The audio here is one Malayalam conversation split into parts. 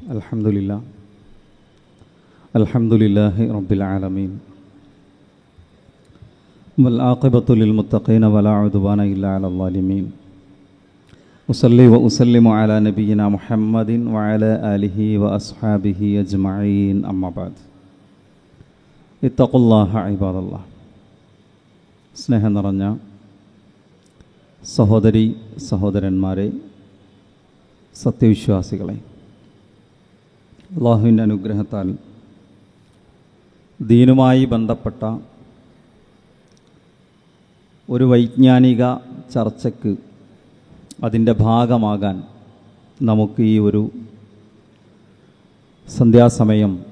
الحمد لله الحمد لله رب العالمين والعاقبة للمتقين ولا عدوان إلا على الظالمين أصلي وأسلم على نبينا محمد وعلى آله وأصحابه أجمعين أما بعد اتقوا الله عباد الله സ്നേഹം നിറഞ്ഞ സഹോദരി സഹോദരന്മാരെ സത്യവിശ്വാസികളെ അള്ളാഹുവിന്റെ അനുഗ്രഹത്താൽ ദീനുമായി ബന്ധപ്പെട്ട ഒരു വൈജ്ഞാനിക ചർച്ചയ്ക്ക് അതിന്റെ ഭാഗമാകാൻ നമുക്ക് ഈ ഒരു സന്ധ്യാസമയം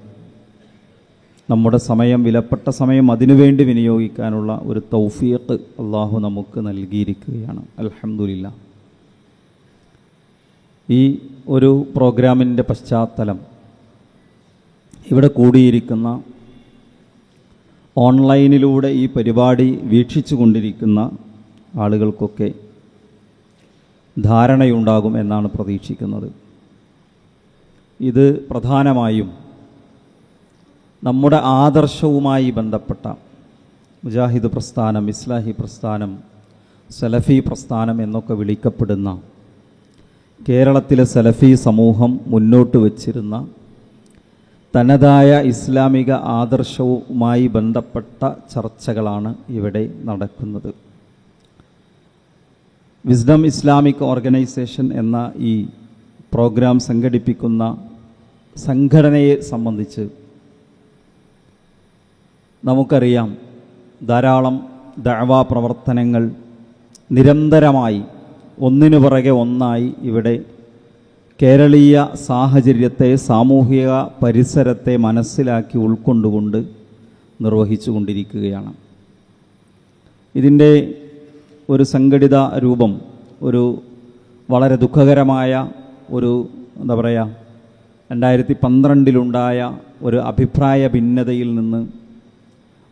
നമ്മുടെ സമയം വിലപ്പെട്ട സമയം അതിനുവേണ്ടി വിനിയോഗിക്കാനുള്ള ഒരു തൗഫീഖ് അള്ളാഹു നമുക്ക് നൽകിയിരിക്കുകയാണ്. അലഹമില്ല ഈ ഒരു പ്രോഗ്രാമിന്റെ പശ്ചാത്തലം ഇവിടെ കൂടിയിരിക്കുന്ന ഓൺലൈനിലൂടെ ഈ പരിപാടി വീക്ഷിച്ചു കൊണ്ടിരിക്കുന്ന ആളുകൾക്കൊക്കെ ധാരണയുണ്ടാകും എന്നാണ് പ്രതീക്ഷിക്കുന്നത്. ഇത് പ്രധാനമായും നമ്മുടെ ആദർശവുമായി ബന്ധപ്പെട്ട മുജാഹിദ് പ്രസ്ഥാനം ഇസ്ലാഹി പ്രസ്ഥാനം സലഫി പ്രസ്ഥാനം എന്നൊക്കെ വിളിക്കപ്പെടുന്ന കേരളത്തിലെ സലഫി സമൂഹം മുന്നോട്ട് വച്ചിരുന്ന തനതായ ഇസ്ലാമിക ആദർശവുമായി ബന്ധപ്പെട്ട ചർച്ചകളാണ് ഇവിടെ നടക്കുന്നത്. വിസ്ഡം ഇസ്ലാമിക് ഓർഗനൈസേഷൻ എന്ന ഈ പ്രോഗ്രാം സംഘടിപ്പിക്കുന്ന സംഘടനയെ സംബന്ധിച്ച് നമുക്കറിയാം ധാരാളം ദഴവാ പ്രവർത്തനങ്ങൾ നിരന്തരമായി ഒന്നിനു പുറകെ ഒന്നായി ഇവിടെ കേരളീയ സാഹചര്യത്തെ സാമൂഹിക പരിസരത്തെ മനസ്സിലാക്കി ഉൾക്കൊണ്ടുകൊണ്ട് നിർവഹിച്ചു കൊണ്ടിരിക്കുകയാണ് ഇതിന്റെ ഒരു സംഘടിത രൂപം ഒരു വളരെ ദുഃഖകരമായ ഒരു എന്താ പറയുക രണ്ടായിരത്തി പന്ത്രണ്ടിലുണ്ടായ ഒരു അഭിപ്രായ ഭിന്നതയിൽ നിന്ന്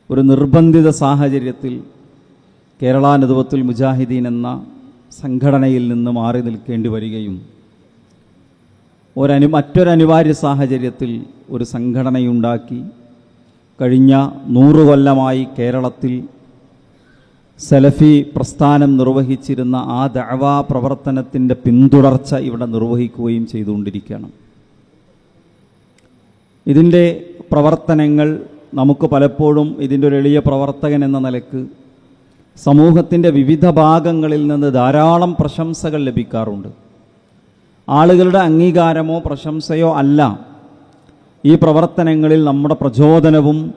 ഒരു നിർബന്ധിത സാഹചര്യത്തിൽ കേരള നദുവത്തുൽ മുജാഹിദീൻ എന്ന സംഘടനയിൽ നിന്ന് മാറി നിൽക്കേണ്ടി വരികയും ഒരനു മറ്റൊരനിവാര്യ സാഹചര്യത്തിൽ ഒരു സംഘടനയുണ്ടാക്കി കഴിഞ്ഞ നൂറു കൊല്ലമായി കേരളത്തിൽ സലഫി പ്രസ്ഥാനം നിർവഹിച്ചിരുന്ന ആ ദഅവാ പ്രവർത്തനത്തിന്റെ പിന്തുടർച്ച ഇവിടെ നിർവഹിക്കുകയും ചെയ്തുകൊണ്ടിരിക്കുകയാണ്. ഇതിന്റെ പ്രവർത്തനങ്ങൾ നമുക്ക് പലപ്പോഴും ഇതിന്റെ ഒരു എളിയ പ്രവർത്തകൻ എന്ന നിലയ്ക്ക് സമൂഹത്തിന്റെ വിവിധ ഭാഗങ്ങളിൽ നിന്ന് ധാരാളം പ്രശംസകൾ ലഭിക്കാറുണ്ട്. ആളുകളുടെ അംഗീകാരമോ പ്രശംസയോ അല്ല. ഈ പ്രവർത്തനങ്ങളിൽ നമ്മുടെ പ്രചോദനവും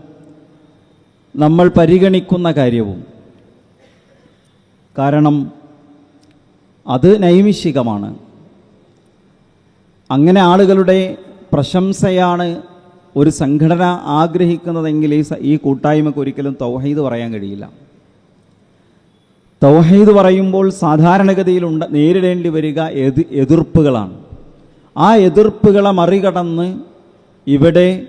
നമ്മൾ പരിഗണിക്കുന്ന കാര്യവും. കാരണം അത് നൈമിഷികമാണ്. അങ്ങനെ ആളുകളുടെ പ്രശംസയാണ് ഒരു സംഘടന ആഗ്രഹിക്കുന്നതെങ്കിൽ ഈ കൂട്ടായ്മക്ക് ഒരിക്കലും തൗഹീദ് പറയാൻ കഴിയില്ല. തൗഹീദ് പറയുമ്പോൾ സാധാരണഗതിയിൽ ഉണ്ട നേരിടേണ്ടി വരിക എതി എതിർപ്പുകളാണ്. ആ എതിർപ്പുകളെ മറികടന്ന് ഇവിടെ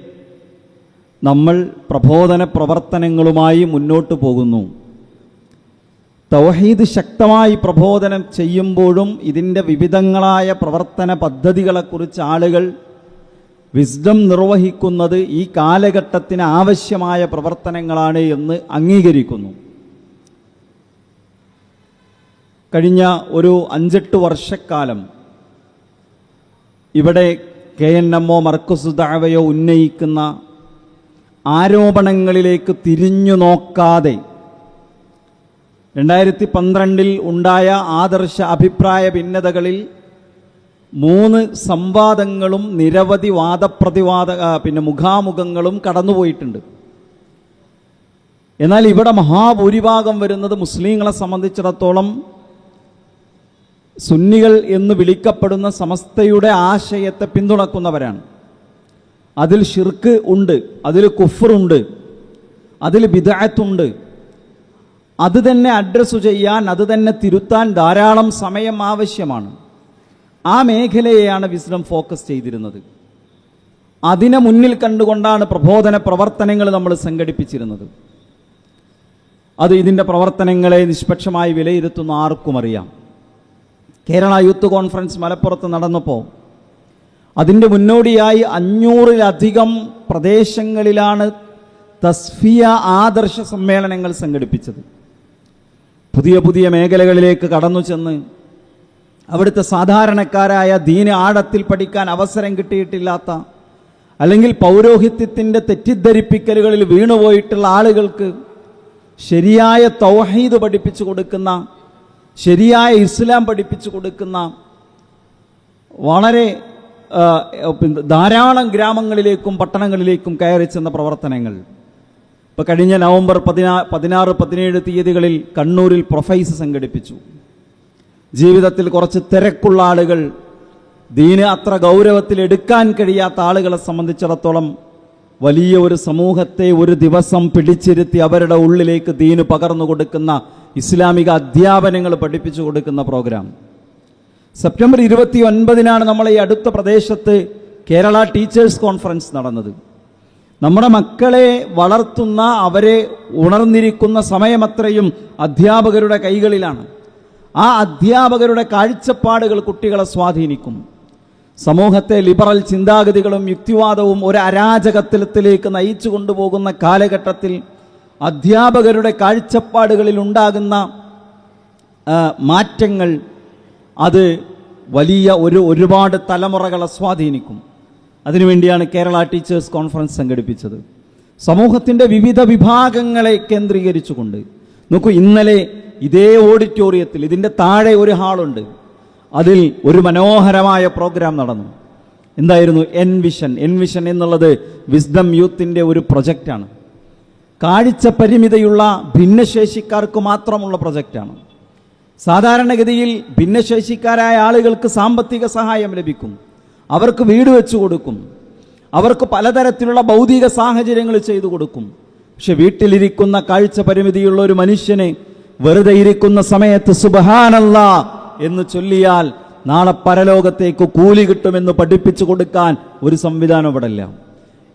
നമ്മൾ പ്രബോധന പ്രവർത്തനങ്ങളുമായി മുന്നോട്ട് പോകുന്നു. തൗഹീദ് ശക്തമായി പ്രബോധനം ചെയ്യുമ്പോഴും ഇതിന്റെ വിവിധങ്ങളായ പ്രവർത്തന പദ്ധതികളെക്കുറിച്ച് ആളുകൾ വിസ്ഡം നിർവഹിക്കുന്നത് ഈ കാലഘട്ടത്തിന് ആവശ്യമായ പ്രവർത്തനങ്ങളാണ് എന്ന് അംഗീകരിക്കുന്നു. കഴിഞ്ഞ ഒരു അഞ്ചെട്ട് വർഷക്കാലം ഇവിടെ കെ എൻ എമ്മോ മർക്കുസ് ദാവയോ ഉന്നയിക്കുന്ന ആരോപണങ്ങളിലേക്ക് തിരിഞ്ഞു നോക്കാതെ രണ്ടായിരത്തി പന്ത്രണ്ടിൽ ഉണ്ടായ ആദർശ അഭിപ്രായ ഭിന്നതകളിൽ മൂന്ന് സംവാദങ്ങളും നിരവധി വാദപ്രതിവാദ പിന്നെ മുഖാമുഖങ്ങളും കടന്നുപോയിട്ടുണ്ട്. എന്നാൽ ഇവിടെ മഹാഭൂരിഭാഗം വരുന്നത് മുസ്ലിങ്ങളെ സംബന്ധിച്ചിടത്തോളം സുന്നികൾ എന്ന് വിളിക്കപ്പെടുന്ന സമസ്തയുടെ ആശയത്തെ പിന്തുണക്കുന്നവരാണ്. അതിൽ ഷിർക്ക് ഉണ്ട് അതിൽ കുഫറുണ്ട് അതിൽ വിദായത്തുണ്ട് അത് തന്നെ അഡ്രസ്സ് ചെയ്യാൻ അത് തന്നെ തിരുത്താൻ ധാരാളം സമയം ആവശ്യമാണ്. ആ മേഖലയെയാണ് വിസ്ഡം ഫോക്കസ് ചെയ്തിരുന്നത്. അതിനെ മുന്നിൽ കണ്ടുകൊണ്ടാണ് പ്രബോധന പ്രവർത്തനങ്ങൾ നമ്മൾ സംഘടിപ്പിച്ചിരുന്നത്. അത് ഇതിന്റെ പ്രവർത്തനങ്ങളെ നിഷ്പക്ഷമായി വിലയിരുത്തുന്ന ആർക്കും അറിയാം. കേരള യൂത്ത് കോൺഫറൻസ് മലപ്പുറത്ത് നടന്നപ്പോൾ അതിന്റെ മുന്നോടിയായി അഞ്ഞൂറിലധികം പ്രദേശങ്ങളിലാണ് തസ്ഫിയ ആദർശ സമ്മേളനങ്ങൾ സംഘടിപ്പിച്ചത്. പുതിയ പുതിയ മേഖലകളിലേക്ക് കടന്നു ചെന്ന് അവിടുത്തെ സാധാരണക്കാരായ ദീന ആഴത്തിൽ പഠിക്കാൻ അവസരം കിട്ടിയിട്ടില്ലാത്ത അല്ലെങ്കിൽ പൗരോഹിത്യത്തിന്റെ തെറ്റിദ്ധരിപ്പിക്കലുകളിൽ വീണുപോയിട്ടുള്ള ആളുകൾക്ക് ശരിയായ തൗഹീദ് പഠിപ്പിച്ചു കൊടുക്കുന്ന ശരിയായ ഇസ്ലാം പഠിപ്പിച്ചു കൊടുക്കുന്ന വളരെ ധാരാളം ഗ്രാമങ്ങളിലേക്കും പട്ടണങ്ങളിലേക്കും കയറി ചെന്ന പ്രവർത്തനങ്ങൾ. ഇപ്പോൾ കഴിഞ്ഞ നവംബർ പതിനാ പതിനാറ് പതിനേഴ് തീയതികളിൽ കണ്ണൂരിൽ പ്രൊഫൈസ് സംഘടിപ്പിച്ചു. ജീവിതത്തിൽ കുറച്ച് തിരക്കുള്ള ആളുകൾ ദീന് അത്ര ഗൗരവത്തിൽ എടുക്കാൻ കഴിയാത്ത ആളുകളെ സംബന്ധിച്ചിടത്തോളം വലിയ ഒരു സമൂഹത്തെ ഒരു ദിവസം പിടിച്ചിരുത്തി അവരുടെ ഉള്ളിലേക്ക് ദീന് പകർന്നു കൊടുക്കുന്ന ഇസ്ലാമിക അധ്യാപനങ്ങൾ പഠിപ്പിച്ചു കൊടുക്കുന്ന പ്രോഗ്രാം. സെപ്റ്റംബർ ഇരുപത്തി ഒൻപതിനാണ് നമ്മൾ ഈ അടുത്ത പ്രദേശത്ത് കേരള ടീച്ചേഴ്സ് കോൺഫറൻസ് നടന്നത്. നമ്മുടെ മക്കളെ വളർത്തുന്ന അവരെ ഉണർന്നിരിക്കുന്ന സമയമത്രയും അധ്യാപകരുടെ കൈകളിലാണ്. ആ അധ്യാപകരുടെ കാഴ്ചപ്പാടുകൾ കുട്ടികളെ സ്വാധീനിക്കും. സമൂഹത്തെ ലിബറൽ ചിന്താഗതികളും യുക്തിവാദവും ഒരു അരാജകത്വത്തിലേക്ക് നയിച്ചു കൊണ്ടുപോകുന്ന കാലഘട്ടത്തിൽ അധ്യാപകരുടെ കാഴ്ചപ്പാടുകളിൽ ഉണ്ടാകുന്ന മാറ്റങ്ങൾ അത് വലിയ ഒരു ഒരുപാട് തലമുറകളെ സ്വാധീനിക്കും. അതിനുവേണ്ടിയാണ് കേരള ടീച്ചേഴ്സ് കോൺഫറൻസ് സംഘടിപ്പിച്ചത്. സമൂഹത്തിന്റെ വിവിധ വിഭാഗങ്ങളെ കേന്ദ്രീകരിച്ചുകൊണ്ട്. നോക്കൂ ഇന്നലെ ഇതേ ഓഡിറ്റോറിയത്തിൽ ഇതിന്റെ താഴെ ഒരു ഹാളുണ്ട്. അതിൽ ഒരു മനോഹരമായ പ്രോഗ്രാം നടന്നു. എന്തായിരുന്നു? എൻ വിഷൻ എൻ വിഷൻ എന്നുള്ളത് വിസ്ഡം യൂത്തിന്റെ ഒരു പ്രൊജക്റ്റാണ്. കാഴ്ച പരിമിതയുള്ള ഭിന്നശേഷിക്കാർക്ക് മാത്രമുള്ള പ്രൊജക്റ്റാണ്. സാധാരണഗതിയിൽ ഭിന്നശേഷിക്കാരായ ആളുകൾക്ക് സാമ്പത്തിക സഹായം ലഭിക്കും. അവർക്ക് വീട് വെച്ചു കൊടുക്കും. അവർക്ക് പലതരത്തിലുള്ള ഭൗതിക സാഹചര്യങ്ങൾ ചെയ്തു കൊടുക്കും. പക്ഷെ വീട്ടിലിരിക്കുന്ന കാഴ്ച പരിമിതിയുള്ള ഒരു മനുഷ്യനെ വെറുതെ ഇരിക്കുന്ന സമയത്ത് സുബഹാനല്ല എന്ന് ചൊല്ലിയാൽ നാളെ പരലോകത്തേക്ക് കൂലി കിട്ടുമെന്ന് പഠിപ്പിച്ചു കൊടുക്കാൻ ഒരു സംവിധാനം ഇവിടെ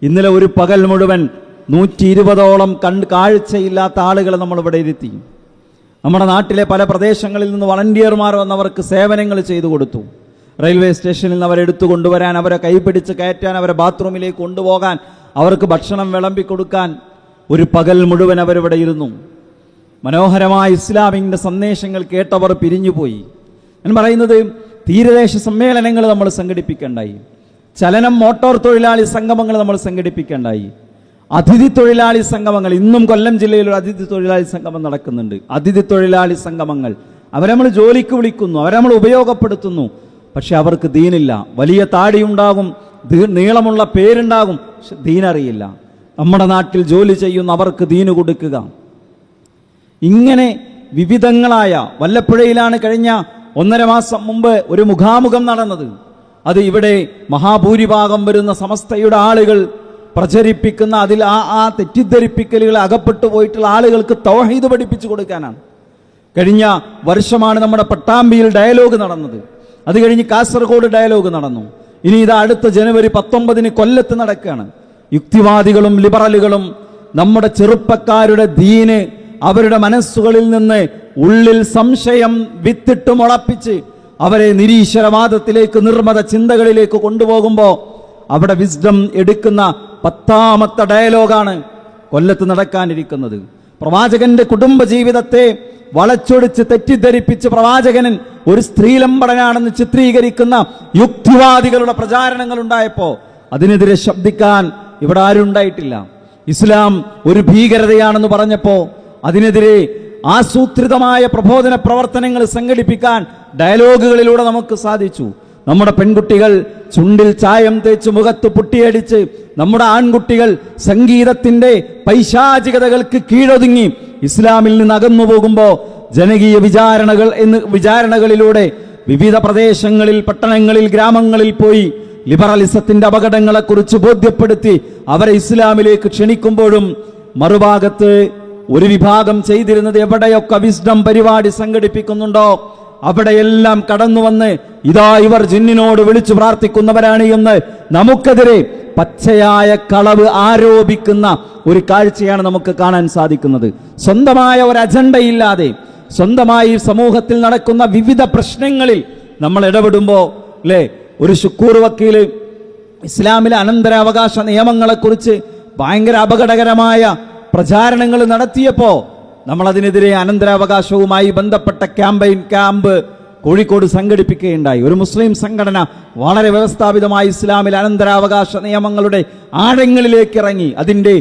ഇന്നലെ ഒരു പകൽ മുഴുവൻ നൂറ്റി ഇരുപതോളം കണ്ട് കാഴ്ചയില്ലാത്ത ആളുകളെ നമ്മൾ ഇവിടെ ഇരുത്തി. നമ്മുടെ നാട്ടിലെ പല പ്രദേശങ്ങളിൽ നിന്ന് വളണ്ടിയർമാർ വന്നവർക്ക് സേവനങ്ങൾ ചെയ്തു കൊടുത്തു. റെയിൽവേ സ്റ്റേഷനിൽ നിന്ന് അവരെ എടുത്തു കൊണ്ടുവരാൻ അവരെ കൈപിടിച്ച് കയറ്റാൻ അവരെ ബാത്റൂമിലേക്ക് കൊണ്ടുപോകാൻ അവർക്ക് ഭക്ഷണം വിളമ്പി കൊടുക്കാൻ ഒരു പകൽ മുഴുവൻ അവരിവിടെ ഇരുന്നു. മനോഹരമായ ഇസ്ലാമിന്റെ സന്ദേശങ്ങൾ കേട്ടവർ പിരിഞ്ഞുപോയി. ഞാൻ പറയുന്നത് തീരദേശ സമ്മേളനങ്ങൾ നമ്മൾ സംഘടിപ്പിക്കേണ്ടായി. ചലനം മോട്ടോർ തൊഴിലാളി സംഗമങ്ങൾ നമ്മൾ സംഘടിപ്പിക്കേണ്ടായി. അതിഥി തൊഴിലാളി സംഗമങ്ങൾ. ഇന്നും കൊല്ലം ജില്ലയിൽ ഒരു അതിഥി തൊഴിലാളി സംഗമം നടക്കുന്നുണ്ട്. അതിഥി തൊഴിലാളി സംഗമങ്ങൾ. അവരെ നമ്മൾ ജോലിക്ക് വിളിക്കുന്നു. അവരെ നമ്മൾ ഉപയോഗപ്പെടുത്തുന്നു. പക്ഷെ അവർക്ക് ദീനില്ല. വലിയ താടിയുണ്ടാകും. നീളമുള്ള പേരുണ്ടാകും. പക്ഷെ ദീനറിയില്ല. നമ്മുടെ നാട്ടിൽ ജോലി ചെയ്യുന്ന അവർക്ക് ദീന് കൊടുക്കുക. ഇങ്ങനെ വിവിധങ്ങളായ വല്ലപ്പുഴയിലാണ് കഴിഞ്ഞ ഒന്നര മാസം മുമ്പ് ഒരു മുഖാമുഖം നടന്നത്. അത് ഇവിടെ മഹാഭൂരിഭാഗം വരുന്ന സമസ്തയുടെ ആളുകൾ പ്രചരിപ്പിക്കുന്ന അതിൽ ആ ആ തെറ്റിദ്ധരിപ്പിക്കലുകൾ അകപ്പെട്ടു പോയിട്ടുള്ള ആളുകൾക്ക് തൗഹീദ് പഠിപ്പിച്ചു കൊടുക്കാനാണ്. കഴിഞ്ഞ വർഷമാണ് നമ്മുടെ പട്ടാമ്പിയിൽ ഡയലോഗ് നടന്നത്. അത് കഴിഞ്ഞ് കാസർഗോഡ് ഡയലോഗ് നടന്നു. ഇനി ഇത് അടുത്ത ജനുവരി പത്തൊമ്പതിന് കൊല്ലത്ത് നടക്കുകയാണ്. യുക്തിവാദികളും ലിബറലുകളും നമ്മുടെ ചെറുപ്പക്കാരുടെ ദീന് അവരുടെ മനസ്സുകളിൽ നിന്ന് ഉള്ളിൽ സംശയം വിത്തിട്ട് മുളപ്പിച്ച് അവരെ നിരീശ്വരവാദത്തിലേക്ക് നിർമ്മത ചിന്തകളിലേക്ക് കൊണ്ടുപോകുമ്പോൾ അവിടെ വിസ്ഡം എടുക്കുന്ന പത്താമത്തെ ഡയലോഗാണ് കൊല്ലത്ത് നടക്കാനിരിക്കുന്നത്. പ്രവാചകന്റെ കുടുംബ ജീവിതത്തെ വളച്ചൊടിച്ച് തെറ്റിദ്ധരിപ്പിച്ച് പ്രവാചകനൻ ഒരു സ്ത്രീലമ്പടനാണെന്ന് ചിത്രീകരിക്കുന്ന യുക്തിവാദികളുടെ പ്രചാരണങ്ങൾ ഉണ്ടായപ്പോൾ അതിനെതിരെ ശബ്ദിക്കാൻ ഇവിടെ ആരും ഉണ്ടായിട്ടില്ല ഇസ്ലാം ഒരു ഭീകരതയാണെന്ന് പറഞ്ഞപ്പോൾ അതിനെതിരെ ആസൂത്രിതമായ പ്രബോധന പ്രവർത്തനങ്ങൾ സംഘടിപ്പിക്കാൻ ഡയലോഗുകളിലൂടെ നമുക്ക് സാധിച്ചു. നമ്മുടെ പെൺകുട്ടികൾ ചുണ്ടിൽ ചായം തേച്ച് മുഖത്ത് പുട്ടിയടിച്ച് നമ്മുടെ ആൺകുട്ടികൾ സംഗീതത്തിന്റെ പൈശാചികതകൾക്ക് കീഴൊതുങ്ങി ഇസ്ലാമിൽ നിന്ന് അകന്നു പോകുമ്പോൾ ജനകീയ വിചാരണകൾ എന്ന് വിചാരണകളിലൂടെ വിവിധ പ്രദേശങ്ങളിൽ പട്ടണങ്ങളിൽ ഗ്രാമങ്ങളിൽ പോയി ലിബറലിസത്തിന്റെ അപകടങ്ങളെക്കുറിച്ച് ബോധ്യപ്പെടുത്തി അവരെ ഇസ്ലാമിലേക്ക് ക്ഷണിക്കുമ്പോഴും മറുഭാഗത്ത് ഒരു വിഭാഗം ചെയ്തിരുന്നത് എവിടെയൊക്കെ വിസ്ഡം പരിപാടി സംഘടിപ്പിക്കുന്നുണ്ടോ? അവിടെയെല്ലാം കടന്നു വന്ന് ഇതാ ഇവർ ജിന്നിനോട് വിളിച്ചു പ്രാർത്ഥിക്കുന്നവരാണ് എന്ന് നമുക്കെതിരെ പച്ചയായ കളവ് ആരോപിക്കുന്ന ഒരു കാഴ്ചയാണ് നമുക്ക് കാണാൻ സാധിക്കുന്നത്. സ്വന്തമായ ഒരു അജണ്ടയില്ലാതെ സ്വന്തമായി സമൂഹത്തിൽ നടക്കുന്ന വിവിധ പ്രശ്നങ്ങളിൽ നമ്മൾ ഇടപെടുമ്പോൾ അല്ലേ? ഒരു ശുക്കൂർ വക്കീൽ ഇസ്ലാമിലെ അനന്തരാവകാശ നിയമങ്ങളെക്കുറിച്ച് ഭയങ്കര അപകടകരമായ പ്രചാരണങ്ങൾ നടത്തിയപ്പോൾ നമ്മൾ അതിനെതിരെ അനന്തരാവകാശവുമായി ബന്ധപ്പെട്ട ക്യാമ്പയിൻ ക്യാമ്പ് കോഴിക്കോട് സംഘടിപ്പിക്കുകയുണ്ടായി. ഒരു മുസ്ലിം സംഘടന വളരെ വ്യവസ്ഥാപിതമായി ഇസ്ലാമിൽ അനന്തരാവകാശ നിയമങ്ങളുടെ ആഴങ്ങളിലേക്ക് ഇറങ്ങി അതിന്റെ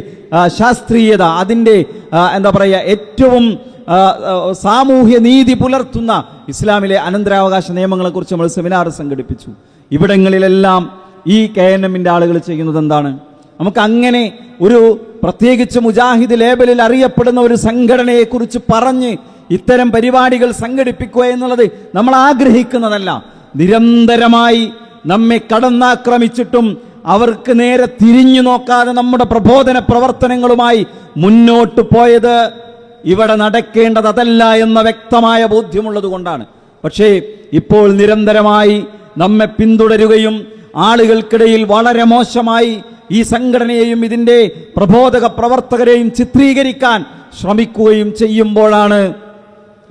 ശാസ്ത്രീയത അതിന്റെ എന്താ പറയുക ഏറ്റവും സാമൂഹ്യ നീതി പുലർത്തുന്ന ഇസ്ലാമിലെ അനന്തരാവകാശ നിയമങ്ങളെക്കുറിച്ച് നമ്മൾ സെമിനാർ സംഘടിപ്പിച്ചു. ഇവിടങ്ങളിലെല്ലാം ഈ കെ എൻ എമ്മിന്റെ ആളുകൾ ചെയ്യുന്നത് എന്താണ്? നമുക്ക് അങ്ങനെ ഒരു പ്രത്യേകിച്ച് മുജാഹിദ് ലേബലിൽ അറിയപ്പെടുന്ന ഒരു സംഘടനയെക്കുറിച്ച് പറഞ്ഞ് ഇത്തരം പരിപാടികൾ സംഘടിപ്പിക്കുക എന്നുള്ളത് നമ്മൾ ആഗ്രഹിക്കുന്നതല്ല. നിരന്തരമായി നമ്മെ കടന്നാക്രമിച്ചിട്ടും അവർക്ക് നേരെ തിരിഞ്ഞു നോക്കാതെ നമ്മുടെ പ്രബോധന പ്രവർത്തനങ്ങളുമായി മുന്നോട്ട് പോയത് ഇവിടെ നടക്കേണ്ടത് അതല്ല എന്ന വ്യക്തമായ ബോധ്യമുള്ളത് കൊണ്ടാണ്. പക്ഷേ ഇപ്പോൾ നിരന്തരമായി നമ്മെ പിന്തുടരുകയും ആളുകൾക്കിടയിൽ വളരെ മോശമായി ഈ സംഘടനയെയും ഇതിന്റെ പ്രബോധക പ്രവർത്തകരെയും ചിത്രീകരിക്കാൻ ശ്രമിക്കുകയും ചെയ്യുമ്പോഴാണ്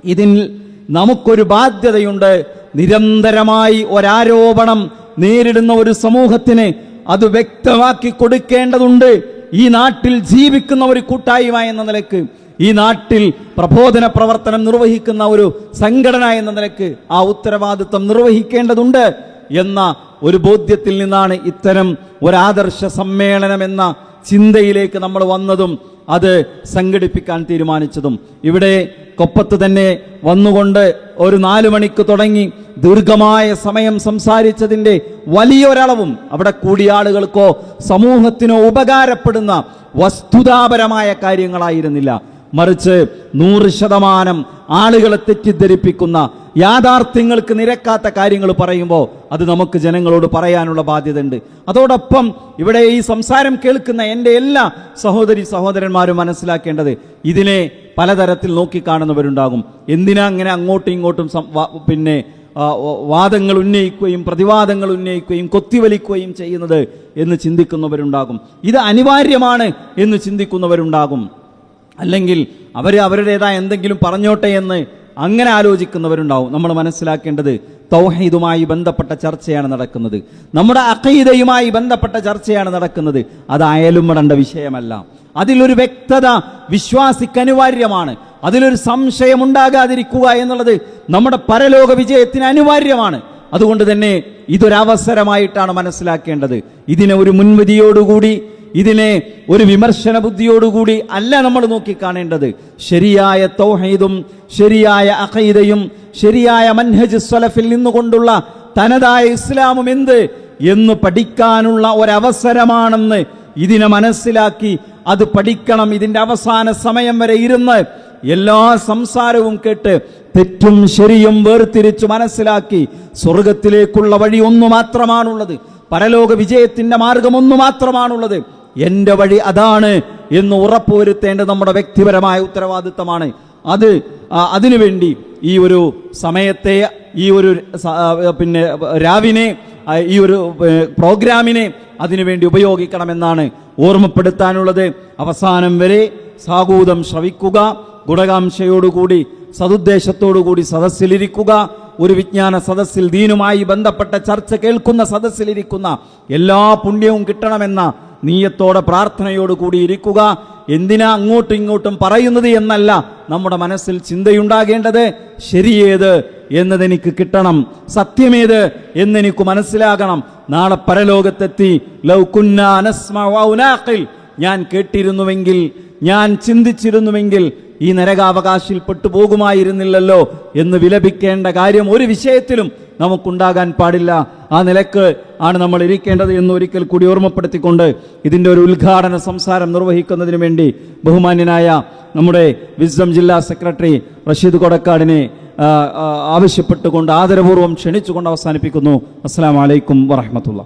ഇതിൽ നമുക്കൊരു ബാധ്യതയുണ്ട്. നിരന്തരമായി ഒരാരോപണം നേരിടുന്ന ഒരു സമൂഹത്തിന് അത് വ്യക്തമാക്കി കൊടുക്കേണ്ടതുണ്ട്. ഈ നാട്ടിൽ ജീവിക്കുന്ന ഒരു കൂട്ടായ്മ എന്ന നിലയ്ക്ക് ഈ നാട്ടിൽ പ്രബോധന പ്രവർത്തനം നിർവഹിക്കുന്ന ഒരു സംഘടന എന്ന നിലയ്ക്ക് ആ ഉത്തരവാദിത്വം നിർവഹിക്കേണ്ടതുണ്ട് എന്ന ഒരു ബോധ്യത്തിൽ നിന്നാണ് ഇത്തരം ഒരാദർശ സമ്മേളനം എന്ന ചിന്തയിലേക്ക് നമ്മൾ വന്നതും അത് സംഘടിപ്പിക്കാൻ തീരുമാനിച്ചതും. ഇവിടെ കൊപ്പത്ത് തന്നെ വന്നുകൊണ്ട് ഒരു നാലു മണിക്ക് തുടങ്ങി ദീർഘമായ സമയം സംസാരിച്ചതിന്റെ വലിയൊരളവും അവിടെ കൂടിയ ആളുകൾക്കോ സമൂഹത്തിനോ ഉപകാരപ്പെടുന്ന വസ്തുതാപരമായ കാര്യങ്ങളായിരുന്നില്ല. മറിച്ച് നൂറ് ശതമാനം ആളുകളെ തെറ്റിദ്ധരിപ്പിക്കുന്ന യാഥാർത്ഥ്യങ്ങൾക്ക് നിരക്കാത്ത കാര്യങ്ങൾ പറയുമ്പോൾ അത് നമുക്ക് ജനങ്ങളോട് പറയാനുള്ള ബാധ്യതയുണ്ട്. അതോടൊപ്പം ഇവിടെ ഈ സംസാരം കേൾക്കുന്ന എന്റെ എല്ലാ സഹോദരി സഹോദരന്മാരും മനസ്സിലാക്കേണ്ടത് ഇതിനെ പലതരത്തിൽ നോക്കിക്കാണുന്നവരുണ്ടാകും. എന്തിനാ അങ്ങനെ അങ്ങോട്ടും ഇങ്ങോട്ടും പിന്നെ വാദങ്ങൾ ഉന്നയിക്കുകയും പ്രതിവാദങ്ങൾ ഉന്നയിക്കുകയും കൊത്തിവലിക്കുകയും ചെയ്യുന്നത് എന്ന് ചിന്തിക്കുന്നവരുണ്ടാകും. ഇത് അനിവാര്യമാണ് എന്ന് ചിന്തിക്കുന്നവരുണ്ടാകും. അല്ലെങ്കിൽ അവർ അവരുടേതായ എന്തെങ്കിലും പറഞ്ഞോട്ടെ എന്ന് അങ്ങനെ ആലോചിക്കുന്നവരുണ്ടാവും. നമ്മൾ മനസ്സിലാക്കേണ്ടത് തൗഹീദുമായി ബന്ധപ്പെട്ട ചർച്ചയാണ് നടക്കുന്നത്. നമ്മുടെ അഖീദയുമായി ബന്ധപ്പെട്ട ചർച്ചയാണ് നടക്കുന്നത്. അത് അയലുമിടേണ്ട വിഷയമല്ല. അതിലൊരു വ്യക്തത വിശ്വാസിക്ക് അനിവാര്യമാണ്. അതിലൊരു സംശയം ഉണ്ടാകാതിരിക്കുക എന്നുള്ളത് നമ്മുടെ പരലോക വിജയത്തിന് അനിവാര്യമാണ്. അതുകൊണ്ട് തന്നെ ഇതൊരവസരമായിട്ടാണ് മനസ്സിലാക്കേണ്ടത്. ഇതിനെ ഒരു മുൻവിധിയോടുകൂടി ഇതിനെ ഒരു വിമർശന ബുദ്ധിയോടുകൂടി അല്ല നമ്മൾ നോക്കിക്കാണേണ്ടത്. ശരിയായ തൗഹീദും ശരിയായ അഖീദയും ശരിയായ മൻഹജ് സ്വലഫിൽ നിന്നുകൊണ്ടുള്ള തനതായ ഇസ്ലാമും എന്ത് എന്ന് പഠിക്കാനുള്ള ഒരവസരമാണെന്ന് ഇതിനെ മനസ്സിലാക്കി അത് പഠിക്കണം ഇതിന്റെ അവസാന സമയം വരെ ഇരുന്ന് എല്ലാ സംസാരവും കേട്ട് തെറ്റും ശരിയും വേർതിരിച്ച് മനസ്സിലാക്കി സ്വർഗത്തിലേക്കുള്ള വഴി ഒന്നു മാത്രമാണുള്ളത്. പരലോക വിജയത്തിന്റെ മാർഗം ഒന്നു മാത്രമാണുള്ളത്. എന്റെ വഴി അതാണ് എന്ന് ഉറപ്പുവരുത്തേണ്ടത് നമ്മുടെ വ്യക്തിപരമായ ഉത്തരവാദിത്തമാണ്. അത് അതിനുവേണ്ടി ഈ ഒരു സമയത്തെ ഈ ഒരു പിന്നെ രാവിനെ ഈ ഒരു പ്രോഗ്രാമിനെ അതിനുവേണ്ടി ഉപയോഗിക്കണമെന്നാണ് ഓർമ്മപ്പെടുത്താനുള്ളത്. അവസാനം വരെ സാഗൂതം ശ്രവിക്കുക ഗുണകാംക്ഷയോടുകൂടി സതുദ്ദേശത്തോടുകൂടി സദസ്സിലിരിക്കുക. ഒരു വിജ്ഞാന സദസ്സിൽ ദീനുമായി ബന്ധപ്പെട്ട ചർച്ച കേൾക്കുന്ന സദസ്സിലിരിക്കുന്ന എല്ലാ പുണ്യവും കിട്ടണമെന്ന നീയത്തോടെ പ്രാർത്ഥനയോടുകൂടി ഇരിക്കുക. എന്തിനാ അങ്ങോട്ടും ഇങ്ങോട്ടും പറയുന്നത് എന്നല്ല നമ്മുടെ മനസ്സിൽ ചിന്തയുണ്ടാകേണ്ടത്. ശരിയേത് എന്നതെനിക്ക് കിട്ടണം. സത്യമേത് എന്നെനിക്ക് മനസ്സിലാകണം. നാളെ പരലോകത്തെത്തി. ഞാൻ കേട്ടിരുന്നുവെങ്കിൽ ഞാൻ ചിന്തിച്ചിരുന്നുവെങ്കിൽ ഈ നരകാവകാശിൽ പെട്ടുപോകുമായിരുന്നില്ലല്ലോ എന്ന് വിലപിക്കേണ്ട കാര്യം ഒരു വിഷയത്തിലും നമുക്കുണ്ടാകാൻ പാടില്ല. ആ നിലയ്ക്ക് ആണ് നമ്മൾ ഇരിക്കേണ്ടത് എന്ന് ഒരിക്കൽ കൂടി ഓർമ്മപ്പെടുത്തിക്കൊണ്ട് ഇതിന്റെ ഒരു ഉദ്ഘാടന സംസാരം നിർവഹിക്കുന്നതിന് വേണ്ടി ബഹുമാന്യനായ നമ്മുടെ വിസ്ഡം ജില്ലാ സെക്രട്ടറി റഷീദ് കൊടക്കാടിനെ ആവശ്യപ്പെട്ടുകൊണ്ട് ആദരപൂർവം ക്ഷണിച്ചുകൊണ്ട് അവസാനിപ്പിക്കുന്നു. അസ്സാം വലൈക്കും വറഹമത്തുള്ള